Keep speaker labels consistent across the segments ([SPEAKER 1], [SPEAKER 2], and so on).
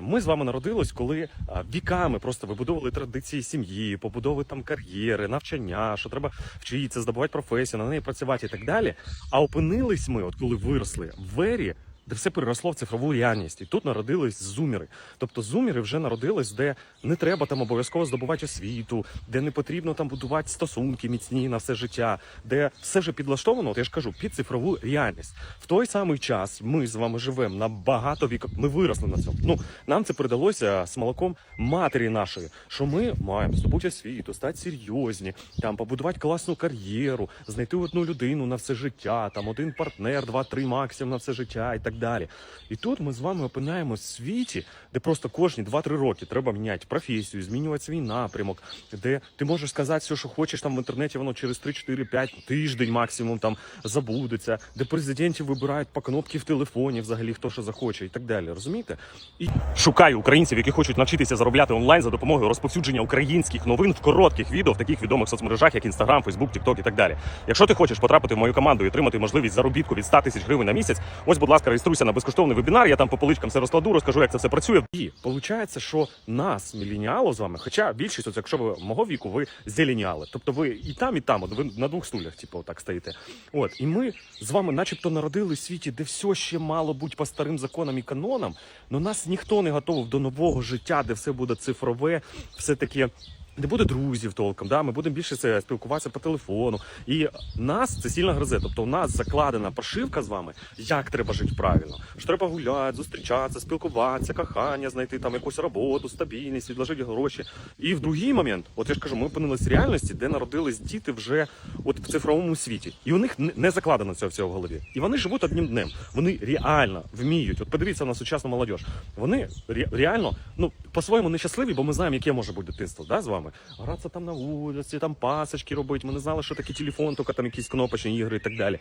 [SPEAKER 1] Ми з вами народились, коли віками просто вибудовували традиції сім'ї, побудови там кар'єри, навчання, що треба вчитися, здобувати професію, на неї працювати і так далі. А опинились ми, от коли виросли в ері, де все переросло в цифрову реальність. І тут народились зумери. Тобто зумери вже народились, де не треба там обов'язково здобувати освіту, де не потрібно там будувати стосунки міцні на все життя, де все вже підлаштовано, от я ж кажу, під цифрову реальність. В той самий час ми з вами живемо на багато віків. Ми виросли на цьому. Ну нам це передалося з молоком матері нашої, що ми маємо здобути освіту, стати серйозні, там побудувати класну кар'єру, знайти одну людину на все життя, там один партнер, два-три максимум на все життя і так далі. І тут ми з вами опинаємось в світі, де просто кожні 2-3 роки треба міняти професію, змінювати свій напрямок, де ти можеш сказати все, що хочеш там в інтернеті, воно через 3-4-5 тиждень максимум там забудеться, де президентів вибирають по кнопці в телефоні, взагалі хто що захоче, і так далі. Розумієте? І шукаю українців, які хочуть навчитися заробляти онлайн за допомогою розповсюдження українських новин в коротких відео в таких відомих соцмережах, як Instagram, Facebook, TikTok і так далі. Якщо ти хочеш потрапити в мою команду і отримати можливість заробітку від 100 тисяч гривень на місяць, ось, будь ласка, реєструйся на безкоштовний вебінар. Я там по поличкам все розкладу, розкажу, як це все працює. І виходить, що нас, мілініало з вами, хоча більшість, от якщо ви мого віку, ви зеленіали. Тобто ви і там, і там, от ви на двох стулях, типу, так стоїте. От і ми з вами, начебто, народили в світі, де все ще мало бути по старим законам і канонам. але нас ніхто не готовий до нового життя, де все буде цифрове, все таке. Не буде друзів толком, да? ми будемо більше це спілкуватися по телефону. І нас це сильно гризе. Тобто у нас закладена прошивка з вами, як треба жити правильно. Що треба гуляти, зустрічатися, спілкуватися, кохання, знайти там якусь роботу, стабільність, відложити гроші. І в другий момент, от я ж кажу, ми опинились в реальності, де народились діти вже от в цифровому світі. І у них не- закладено цього всього в голові. І вони живуть одним днем. Вони реально вміють. От подивіться на сучасну молодь. Вони ре- реально, ну по-своєму нещасливі, бо ми знаємо, яке може бути дитинство, да, з вами. Гратися там на вулиці, там пасочки робити. Ми не знали, що таке телефон, тільки там якісь кнопочні ігри і так далі.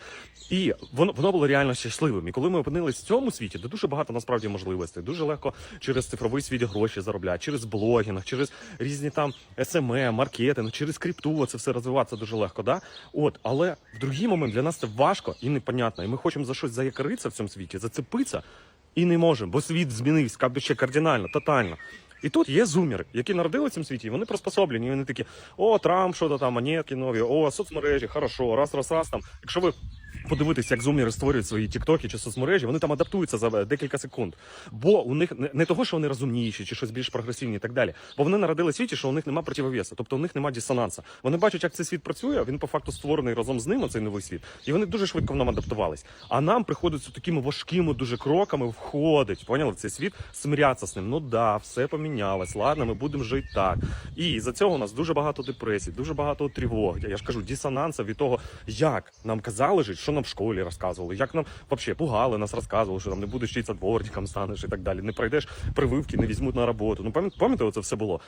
[SPEAKER 1] І воно воно було реально щасливим. І коли ми опинились в цьому світі, де дуже багато насправді можливостей, дуже легко через цифровий світ гроші заробляти, через блогінг, через різні там SMM, маркетинг, через крипту, це все розвиватися дуже легко. Да? От, але в другий момент для нас це важко і непонятно. І ми хочемо за щось заякоритися в цьому світі, зацепитися. І не можемо, бо світ змінився кардинально, тотально. І тут є зумери, які народили в цьому світі, і вони приспособлені. І вони такі: о, Трамп, що то там, монетки нові, о, соцмережі, хорошо, раз, раз, раз там. Якщо ви подивитися, як зумери створюють свої тіктоки чи соцмережі, вони там адаптуються за декілька секунд. Бо у них не, того, що вони розумніші чи щось більш прогресивні і так далі. Бо вони народили світі, що у них немає противовеса, тобто у них немає дисонанса. Вони бачать, як цей світ працює. Він по факту створений разом з ними, цей новий світ, і вони дуже швидко в нам адаптувались. А нам приходиться такими важкими дуже кроками входить. Поняли в цей світ, смирятися з ним. Ну да, все помінялось. Ладно, ми будемо жити так. І за цього у нас дуже багато депресій, дуже багато тривог. Я ж кажу, дисонанса від того, як нам казали жити, що нам в школі розказували, як нам взагалі пугали нас, розказували, що там не будеш вчитися дворником станеш і так далі. Не пройдеш прививки, не візьмуть на роботу. Ну пам'ятаєте, це все було.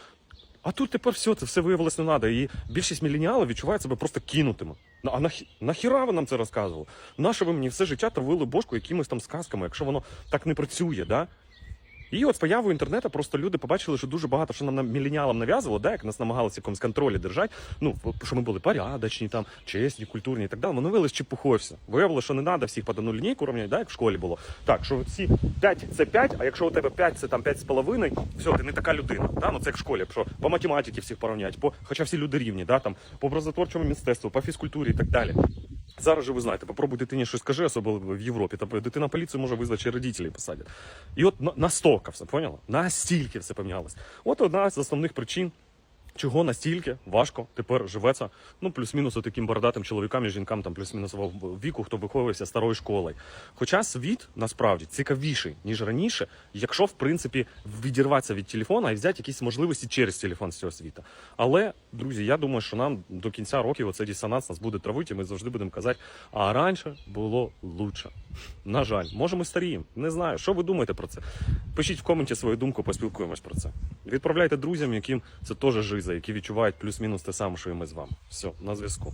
[SPEAKER 1] А тут тепер все, це все виявилось не треба. І більшість мілініалів відчуває себе просто кинутими. Ну, а нахі- нахіра ви нам це розказували? Нащо ви мені все життя травили бошку якимись там сказками, якщо воно так не працює, да? І от з появою інтернету просто люди побачили, що дуже багато що нам міленіалам нав'язувало, да, як нас намагалися якомусь контролі держати. Ну, що ми були порядочні, там, чесні, культурні і так далі. Воно виявилось чепухою. Виявилося, що не треба всіх по одну лінійку рівняти, да, як в школі було. Так, що ці 5 це 5, а якщо у тебе 5 це там 5,5, все, ти не така людина. Да? Ну, це як в школі, що по математиці всіх порівняти, по, хоча всі люди рівні, да, там, по образотворчому мистецтву, по фізкультурі і так далі. Зараз же ви знаєте, попробуй дитині щось скажи, особливо в Європі. Та дитина поліцію може визвати, чи родителі посадять. І от на- настільки все поняла? Настільки все помінялось. От одна з основних причин. Чого настільки важко тепер живеться, ну плюс-мінус таким бородатим чоловікам і жінкам, там плюс-мінусового віку, хто виховується старою школою. Хоча світ насправді цікавіший ніж раніше, якщо в принципі відірватися від телефона і взяти якісь можливості через телефон з цього світу. Але друзі, я думаю, що нам до кінця років оцей дисонанс нас буде травити, і ми завжди будемо казати, а раніше було лучше. На жаль, може ми старіємо. Не знаю. Що ви думаєте про це? Пишіть в коменті свою думку, поспілкуємось про це. Відправляйте друзям, яким це теж жиза, які відчувають плюс-мінус те саме, що і ми з вами. Все, на зв'язку.